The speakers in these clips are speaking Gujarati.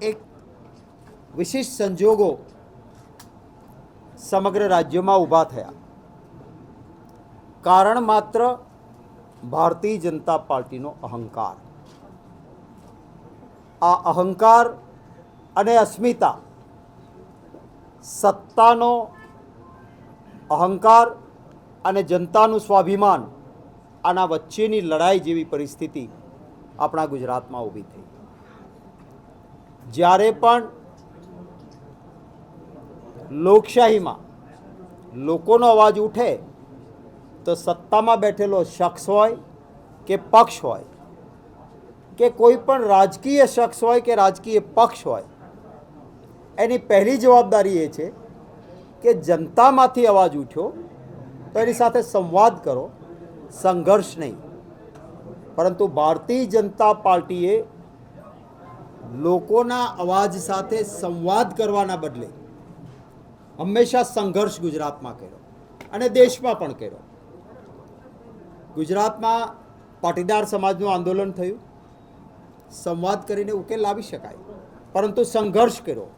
એક વિશિષ્ટ સંજોગો સમગ્ર રાજ્યમાં ઊભા થયા. કારણ માત્ર ભારતીય જનતા પાર્ટીનો અહંકાર. આ અહંકાર અને અસ્મિતા સત્તાનો અહંકાર અને જનતાનું સ્વાભિમાન આના વચ્ચેની લડાઈ જેવી પરિસ્થિતિ આપણા ગુજરાતમાં ઊભી થઈ. જ્યારે પણ લોકશાહીમાં લોકોનો અવાજ ઉઠે, તો સત્તામાં બેઠેલો શખ્સ હોય કે પક્ષ હોય, કે કોઈ પણ રાજકીય શખ્સ હોય કે રાજકીય પક્ષ હોય, એની પહેલી જવાબદારી એ છે કે જનતામાંથી અવાજ ઉઠ્યો, તો એની સાથે સંવાદ કરો, સંઘર્ષ નહીં. પરંતુ ભારતીય જનતા પાર્ટીએ લોકોના અવાજ સાથે સંવાદ કરવાના બદલે હંમેશા સંઘર્ષ ગુજરાતમાં કર્યો અને દેશમાં પણ કર્યો. ગુજરાતમાં પાટીદાર સમાજનું આંદોલન થયું. સંવાદ કરીને ઉકેલ લાવી શકાય. પરંતુ સંઘર્ષ કર્યો.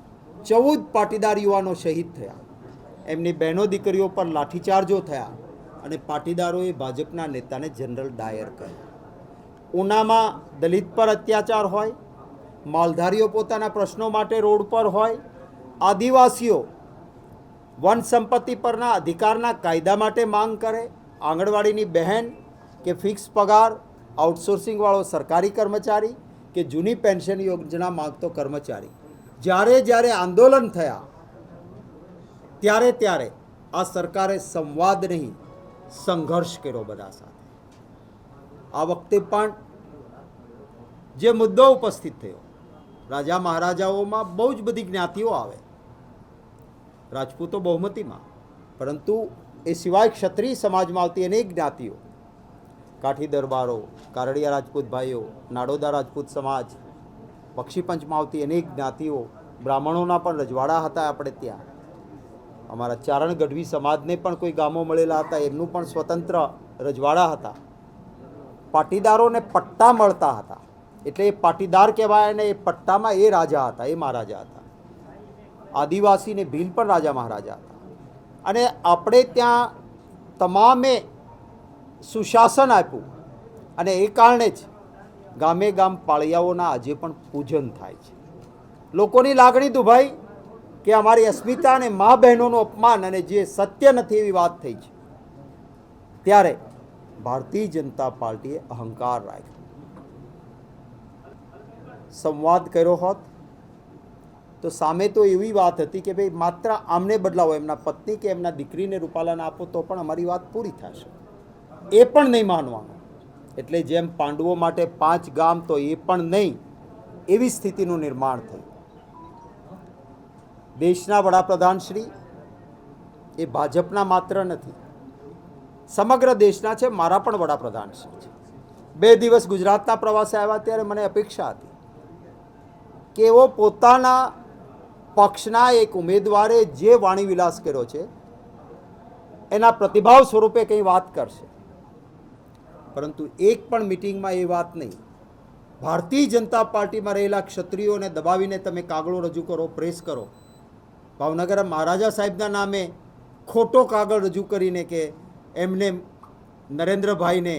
ચૌદ પાટીદાર યુવાનો શહીદ થયા. એમની બહેનો દીકરીઓ પર લાઠીચાર્જો થયા અને પાટીદારોએ ભાજપના નેતાને જનરલ ડાયર કહ્યું ઉનામાં દલિત પર અત્યાચાર હોય માલધારીઓ પોતાના પ્રશ્નો માટે રોડ પર હોય, આદિવાસીઓ વન સંપત્તિ પરના અધિકારના કાયદા માટે માંગ કરે, આંગણવાડીની બહેન કે ફિક્સ પગાર આઉટસોર્સિંગવાળો સરકારી કર્મચારી કે જૂની પેન્શન યોજના માગતો કર્મચારી. જ્યારે જ્યારે આંદોલન થયા, ત્યારે ત્યારે આ સરકારે સંવાદ નહીં, સંઘર્ષ કર્યો બધા સાથે. આ વખતે પણ જે મુદ્દો ઉપસ્થિત થયો રાજા મહારાજાઓમાં બહુ જ બધી જ્ઞાતિઓ આવે. રાજપૂતો બહુમતીમાં. પરંતુ એ સિવાય ક્ષત્રિય સમાજમાં આવતી અનેક જ્ઞાતિઓ. કાઠી દરબારો, કારડિયા રાજપૂત ભાઈઓ, નાડોદા રાજપૂત સમાજ પક્ષીપંચમાં આવતી અનેક જ્ઞાતિઓ, બ્રાહ્મણોના પણ રજવાડા હતા આપણે ત્યાં. અમારા ચારણ ગઢવી સમાજને પણ કોઈ ગામો મળેલા હતા, એમનું પણ સ્વતંત્ર રજવાડા હતા. પાટીદારોને પટ્ટા મળતા હતા. એટલે એ પાટીદાર કહેવાય અને એ પટ્ટામાં એ રાજા હતા, એ મહારાજા હતા. આદિવાસીને ભીલ પણ રાજા મહારાજા હતા. અને આપણે ત્યાં તમામે સુશાસન આપ્યું અને એ કારણે જ ગામે ગામ પાળિયાઓના આજે પણ પૂજન થાય છે. લોકોની લાગણી દુભાઈ કે અમારી અસ્મિતા અને મા બહેનોનું અપમાન અને જે સત્ય નથી એવી વાત થઈ છે. ત્યારે ભારતીય જનતા પાર્ટીએ અહંકાર રાખ્યો. સંવાદ કર્યો હોત, તો સામે તો એવી વાત હતી કે ભાઈ, માત્ર આમને બદલાવો, એમના પત્ની કે એમના દીકરીને રૂપાલાને આપો તો પણ અમારી વાત પૂરી થશે. એ પણ નહીં માનવાનું. એટલે જેમ પાંડવો માટે પાંચ ગામ, તો એ પણ નહીં. એવી સ્થિતિનું નિર્માણ થયું. દેશના વડાપ્રધાન શ્રી એ ભાજપના માત્ર નથી. સમગ્ર દેશના છે, મારા પણ વડાપ્રધાન શ્રી છે. બે દિવસ ગુજરાતના પ્રવાસે આવ્યા ત્યારે મને અપેક્ષા હતી. કે એવો પોતાના પક્ષના એક ઉમેદવારે જે વાણી વિલાસ કર્યો છે, એના પ્રતિભાવ સ્વરૂપે કંઈ વાત કરશે. પરંતુ એક પણ મિટિંગમાં એ વાત નહીં. ભારતીય જનતા પાર્ટીમાં રહેલા ક્ષત્રિયોને દબાવીને તમે કાગળો રજૂ કરો, પ્રેસ કરો. ભાવનગર મહારાજા સાહેબના નામે ખોટો કાગળ રજૂ કરીને કે એમને નરેન્દ્રભાઈને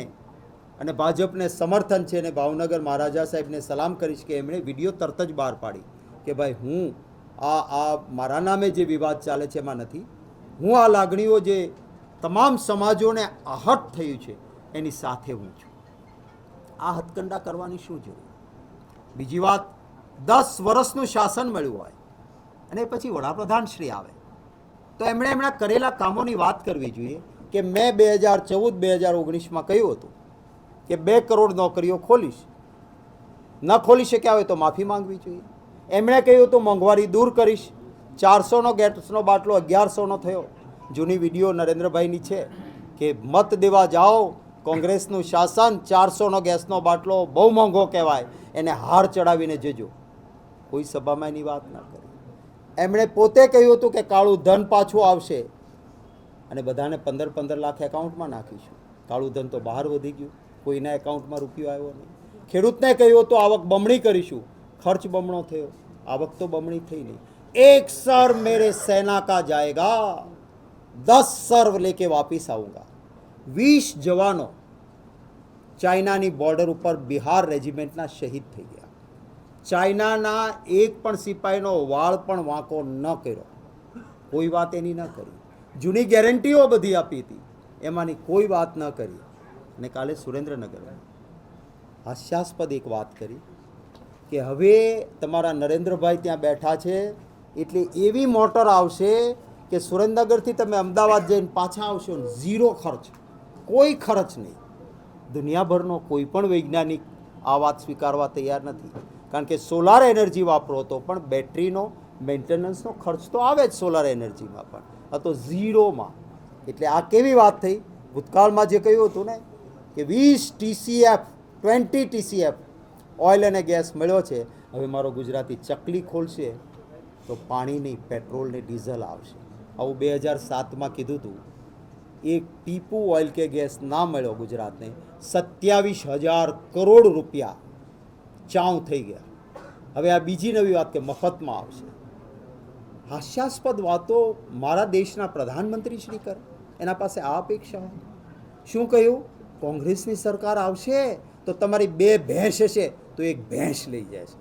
અને ભાજપને સમર્થન છે અને ભાવનગર મહારાજા સાહેબને સલામ કરીશ કે એમણે વીડિયો તરત જ બહાર પાડી કે ભાઈ હું આ આ મારા નામે જે વિવાદ ચાલે છે એમાં નથી. હું આ લાગણીઓ જે તમામ સમાજોને આહટ થયું છે, એની સાથે હું છું. આ હથકંડા કરવાની શું જરૂર? બીજી વાત, દસ વર્ષનું શાસન મળ્યું હોય અને પછી વડાપ્રધાન શ્રી આવે, તો એમણે એમણે કરેલા કામોની વાત કરવી જોઈએ કે મેં બે હજાર ચૌદ, બે હજાર ઓગણીસમાં કહ્યું હતું કે બે કરોડ નોકરીઓ ખોલીશ. ન ખોલી શક્યા હોય તો માફી માંગવી જોઈએ. એમણે કહ્યું હતું, મોંઘવારી દૂર કરીશ. ચારસોનો ગેટ્સનો બાટલો અગિયારસોનો થયો. જૂની વીડિયો નરેન્દ્રભાઈની છે કે મત દેવા જાઓ, કોંગ્રેસનું શાસન ચારસોનો ગેસનો બાટલો બહુ મોંઘો કહેવાય, એને હાર ચડાવીને જજો. કોઈ સભામાં એની વાત ના કરી. એમણે પોતે કહ્યું હતું કે કાળું ધન પાછું આવશે. અને બધાને પંદર પંદર લાખ એકાઉન્ટમાં નાખીશું. કાળું ધન તો બહાર વધી ગયું. કોઈના એકાઉન્ટમાં રૂપિયો આવ્યો નહીં. ખેડૂતને કહ્યું તો આવક બમણી કરીશું. ખર્ચ બમણો થયો. આવક તો બમણી થઈ નહીં. એક સર મેરે સેના કા જાયગા. દસ સર્વ લેકે વાપિસ આવુંગા. વીસ જવાનો ચાઇનાની બોર્ડર ઉપર બિહાર રેજિમેન્ટના શહીદ થઈ ગયા. ચાઇનાના એક પણ સિપાહીનો વાળ પણ વાંકો ન કર્યો. કોઈ વાત એની ન કરી. જૂની ગેરંટીઓ બધી આપી હતી. એમાંની કોઈ વાત ન કરી. અને કાલે સુરેન્દ્રનગરમાં હાસ્યાસ્પદ એક વાત કરી કે હવે તમારા નરેન્દ્રભાઈ ત્યાં બેઠા છે, એટલે એવી મોટર આવશે કે સુરેન્દ્રનગરથી તમે અમદાવાદ જઈને પાછા આવશો ઝીરો ખર્ચ. કોઈ ખર્ચ નહીં. દુનિયાભરનો કોઈ પણ વૈજ્ઞાનિક આ વાત સ્વીકારવા તૈયાર નથી. કારણ કે સોલાર એનર્જી વાપરો તો પણ બેટરીનો મેન્ટેનન્સનો ખર્ચ તો આવે જ સોલાર એનર્જીમાં પણ. આ તો ઝીરોમાં. એટલે આ કેવી વાત થઈ? ભૂતકાળમાં જે કહ્યું હતું ને કે વીસ ટીસીએફ, ટ્વેન્ટી ટીસીએફ ઓઇલ અને ગેસ મળ્યો છે. હવે મારો ગુજરાતી ચકલી ખોલશે તો પાણી નહીં પેટ્રોલ ને ડીઝલ આવશે. આવું બે હજાર સાતમાં કીધું હતું એક ટીપુ ઓઇલ કે ગેસ ના મળ્યો ગુજરાતને. સત્યાવીસ હજાર કરોડ રૂપિયા ચાઉ થઈ ગયા. હવે આ બીજી નવી વાત કે મફતમાં આવશે. હાસ્યાસ્પદ વાતો મારા દેશના પ્રધાનમંત્રી શ્રી કરે. એના પાસે આ અપેક્ષા શું કહ્યું? કોંગ્રેસની સરકાર આવશે તો તમારી બે ભેંસ હશે, તો એક ભેંસ લઈ જાય છે.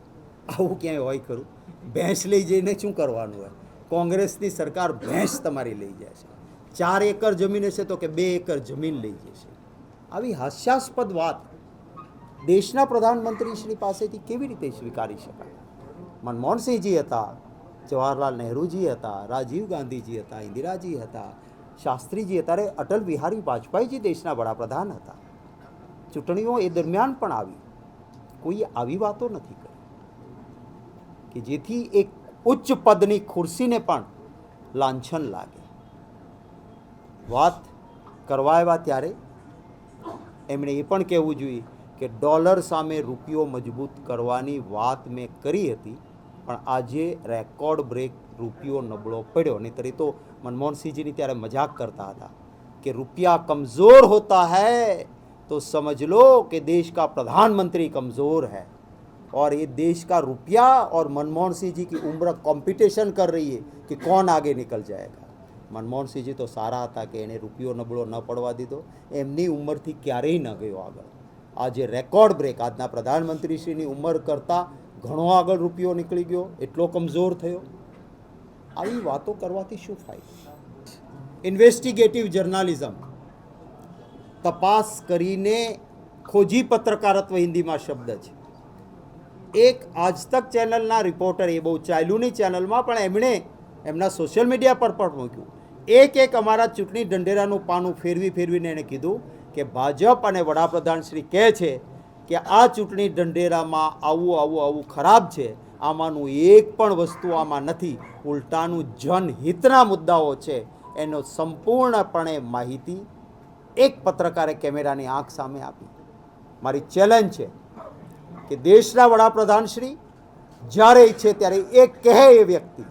આવું ક્યાંય હોય ખરું? ભેંસ લઈ જઈને શું કરવાનું હોય? કોંગ્રેસની સરકાર ભેંસ તમારી લઈ જાય છે. ચાર એકર જમીન હશે તો કે બે એકર જમીન લઈ જશે આવી હાસ્યાસ્પદ વાત દેશના પ્રધાનમંત્રી શ્રી પાસેથી કેવી રીતે સ્વીકારી શકાય? મનમોહનસિંહજી હતા, જવાહરલાલ નહેરુજી હતા, રાજીવ ગાંધીજી હતા, ઇન્દિરાજી હતા શાસ્ત્રીજી અત્યારે અટલ બિહારી વાજપેયીજી દેશના વડાપ્રધાન હતા. ચૂંટણીઓ એ દરમિયાન પણ આવી. કોઈએ આવી વાતો નથી કરી. કે જેથી એક ઉચ્ચ પદની ખુરશીને પણ લાંછન લાગે. વાત કરવા આવ્યા ત્યારે એમણે એ પણ કહેવું જોઈએ કે ડોલર સામે રૂપિયો મજબૂત કરવાની વાત મેં કરી હતી. પણ આજે રેકોર્ડ બ્રેક રૂપિયો નબળો પડ્યો. નહીતર તરી તો મનમોહનસિંહજીની ત્યારે મજાક કરતા હતા કે રૂપિયા કમઝોર હોતા હૈ, તો સમજ લો કે દેશ કા પ્રધાનમંત્રી कमज़ोर है ઓર એ દેશ કા રૂપિયા ઓર मनमोहन सिंह जी की उम्र कॉम्पिटिशन कर रही है कि कौन आगे निकल તો સારા હતા કે એને રૂપિયો નબળો ન પડવા દીધો. એમની ઉંમરથી ક્યારેય ન ગયો આગળ. આજે રેકોર્ડ બ્રેક આજના પ્રધાનમંત્રીશ્રીની ઉંમર કરતાં ઘણો આગળ રૂપિયો નીકળી ગયો, એટલો કમઝોર થયો. આવી વાતો કરવાથી શું ફાયદો? ઇન્વેસ્ટિગેટિવ જર્નાલિઝમ તપાસ કરીને ખોજી પત્રકારત્વ હિન્દીમાં શબ્દ છે. એક આજતક ચેનલના રિપોર્ટર એ બહુ ચાલ્યુની ચેનલમાં, પણ એમણે એમના સોશિયલ મીડિયા પર પણ મૂક્યું. એક એક અમારા ચૂંટણી ઢંઢેરાનું પાનું ફેરવી ફેરવીને એણે કીધું કે ભાજપ અને વડાપ્રધાન શ્રી કહે છે કે આ ચૂંટણી ઢંઢેરામાં આવું આવું આવું ખરાબ છે, આમાંનું એક પણ વસ્તુ આમાં નથી. ઉલટાનું જનહિતના મુદ્દાઓ છે. એનો સંપૂર્ણપણે માહિતી એક પત્રકારે કેમેરાની આંખ સામે આપી. મારી ચેલેન્જ છે કે દેશના વડાપ્રધાન શ્રી જ્યારે ઈચ્છે ત્યારે એ કહે એ વ્યક્તિ.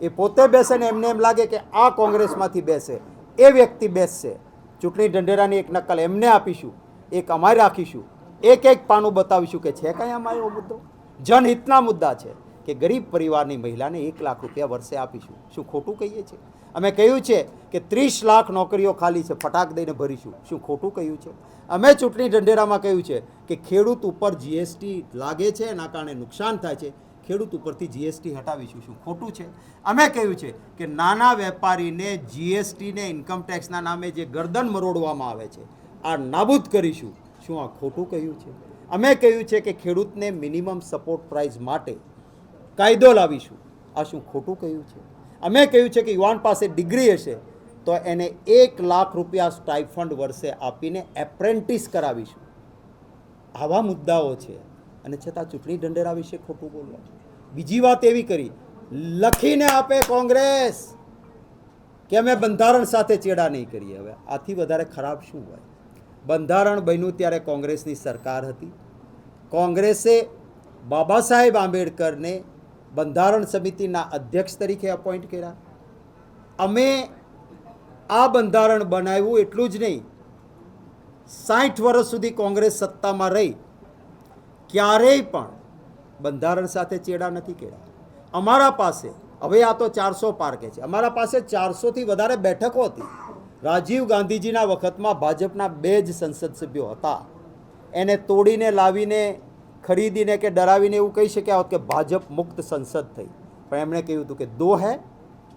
એ પોતે બેસે ને એમને એમ લાગે કે આ કોંગ્રેસમાંથી બેસે. એ વ્યક્તિ બેસશે. ચૂંટણી ઢંઢેરાની એક નકલ એમને આપીશું. એક અમારે રાખીશું. એક એક પાનું બતાવીશું કે છે કાંઈ આમાં એવો મુદ્દો? જનહિતના મુદ્દા છે કે ગરીબ પરિવારની મહિલાને એક લાખ રૂપિયા વર્ષે આપીશું. શું ખોટું કહીએ છીએ? અમે કહ્યું છે કે ત્રીસ લાખ નોકરીઓ ખાલી છે, ફટાક દઈને ભરીશું. શું ખોટું કહ્યું છે? અમે ચૂંટણી ઢંઢેરામાં કહ્યું છે કે ખેડૂત ઉપર જીએસટી લાગે છે, એના કારણે નુકસાન થાય છે, ખેડૂત ઉપરથી જીએસટી હટાવીશું. શું ખોટું છે? અમે કહ્યું છે કે નાના વેપારીને જીએસટીને ઇન્કમટેક્સના નામે જે ગરદન મરોડવામાં આવે છે, આ નાબૂદ કરીશું. શું આ ખોટું કહ્યું છે? અમે કહ્યું છે કે ખેડૂતને મિનિમમ સપોર્ટ પ્રાઇસ માટે કાયદો લાવીશું. આ શું ખોટું કહ્યું છે? અમે કહ્યું છે કે યુવાન પાસે ડિગ્રી હશે, તો એને એક લાખ રૂપિયા સ્ટાઇફંડ વર્ષે આપીને એપ્રેન્ટિસ કરાવીશું. આવા મુદ્દાઓ છે. અને છતાં ચૂંટણી ઢંઢેરા વિશે ખોટું બોલવા બીજી વાત એવી કરી, લખીને આપે કોંગ્રેસ, કે અમે બંધારણ સાથે ચેડા નહીં કરીએ. હવે આથી વધારે ખરાબ શું હોય? બંધારણ બન્યું ત્યારે કોંગ્રેસની સરકાર હતી. કોંગ્રેસે બાબા સાહેબ આંબેડકરને બંધારણ સમિતિના અધ્યક્ષ તરીકે અપોઇન્ટ કર્યા. અમે આ બંધારણ બનાવ્યું એટલું જ નહીં. સાઠ વર્ષ સુધી કોંગ્રેસ સત્તામાં રહી. ક્યારેય પણ બંધારણ સાથે ચેડા નથી કર્યા. અમારા પાસે, હવે આ તો ચારસો પાર્કે છે, અમારા પાસે ચારસોથી વધારે બેઠકો હતી. રાજીવ ગાંધીજીના વખતમાં ભાજપના બે જ સંસદ સભ્યો હતા. એને તોડીને લાવીને, ખરીદીને કે ડરાવીને એવું કહી શક્યા હોત કે ભાજપ મુક્ત સંસદ થઈ. પણ એમણે કહ્યું હતું કે દો હૈ,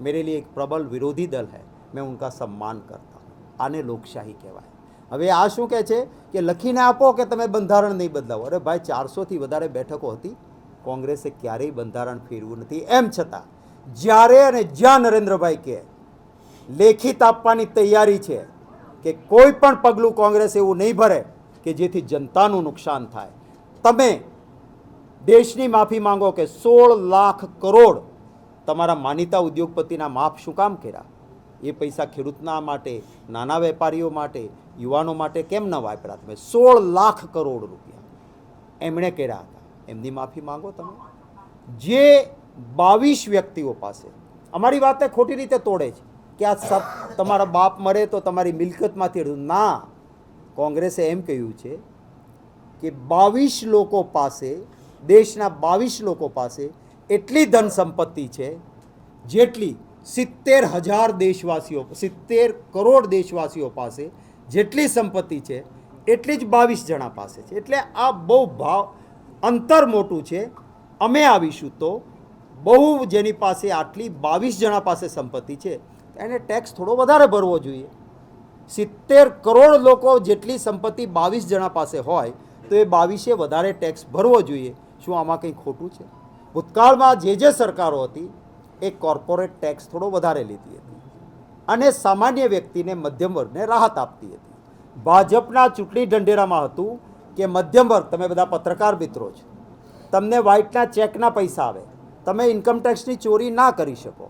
મેરે લીએ એક પ્રબલ વિરોધી દલ હૈ, મેં ઉનકા સન્માન કરતા આને લોકશાહી કહેવાય. હવે આ શું કહે છે કે લખીને આપો કે તમે બંધારણ નહીં બદલાવો? અરે ભાઈ, ચારસોથી વધારે બેઠકો હતી. કોંગ્રેસે ક્યારેય બંધારણ ફેરવું નથી. એમ છતાં, જ્યારે અને જ્યાં નરેન્દ્રભાઈ કહે લેખિત આપવાની તૈયારી છે કે કોઈ પણ પગલું કોંગ્રેસ એવું નહીં ભરે કે જેથી જનતાનું નુકસાન થાય. તમે દેશની માફી માંગો કે સોળ લાખ કરોડ તમારા માનીતા ઉદ્યોગપતિના માફ શું કામ કર્યા? એ પૈસા ખેડૂતના માટે, નાના વેપારીઓ માટે, યુવાનો માટે કેમ ન વાપરા તમે? સોળ લાખ કરોડ રૂપિયા. એમણે કર્યા હતા. એમની માફી માંગો તમે. જે બાવીસ વ્યક્તિઓ પાસે, અમારી વાતને ખોટી રીતે તોડે છે. કે આ સબ તમારા બાપ મરે તો તમારી મિલકતમાંથી. ના, કોંગ્રેસે એમ કહ્યું છે કે બાવીસ લોકો પાસે, દેશના બાવીસ લોકો પાસે એટલી ધન સંપત્તિ છે જેટલી સિત્તેર હજાર દેશવાસીઓ, સિત્તેર કરોડ દેશવાસીઓ પાસે જેટલી સંપત્તિ છે એટલી જ બાવીસ જણા પાસે છે એટલે આ બહુ ભાવ, અંતર મોટું છે અમે આવીશું તો બહુ જેની પાસે આટલી બાવીસ જણા પાસે સંપત્તિ છે એને ટેક્સ થોડો વધારે ભરવો જોઈએ. સિત્તેર કરોડ લોકો જેટલી સંપત્તિ બાવીસ જણા પાસે હોય, તો એ બાવીસે વધારે ટેક્સ ભરવો જોઈએ. શું આમાં કંઈ ખોટું છે? ભૂતકાળમાં જે જે સરકારો હતી, એ કોર્પોરેટ ટેક્સ થોડો વધારે લીધી હતી. અને સામાન્ય વ્યક્તિને મધ્યમ વર્ગને રાહત આપતી હતી. ભાજપના ચૂંટણી ઢંઢેરામાં હતું કે, મધ્યમ વર્ગ, તમે બધા પત્રકાર મિત્રો છો. તમને વ્હાઇટના ચેકના પૈસા આવે. તમે ઇન્કમ ટેક્સની ચોરી ના કરી શકો.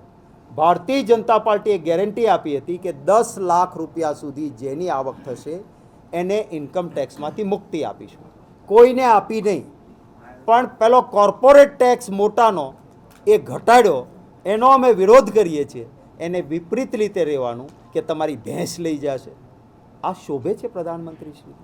ભારતીય જનતા પાર્ટીએ ગેરંટી આપી હતી કે દસ લાખ રૂપિયા સુધી જેની આવક થશે, એને ઇન્કમ ટેક્સમાંથી મુક્તિ આપીશું. કોઈને આપી નહીં. પણ પેલો કોર્પોરેટ ટેક્સ મોટાનો એ ઘટાડ્યો, એનો અમે વિરોધ કરીએ છીએ. એને વિપરીત રીતે રહેવાનું કે તમારી ભેંસ લઈ જશે. આ શોભે છે પ્રધાનમંત્રી શ્રી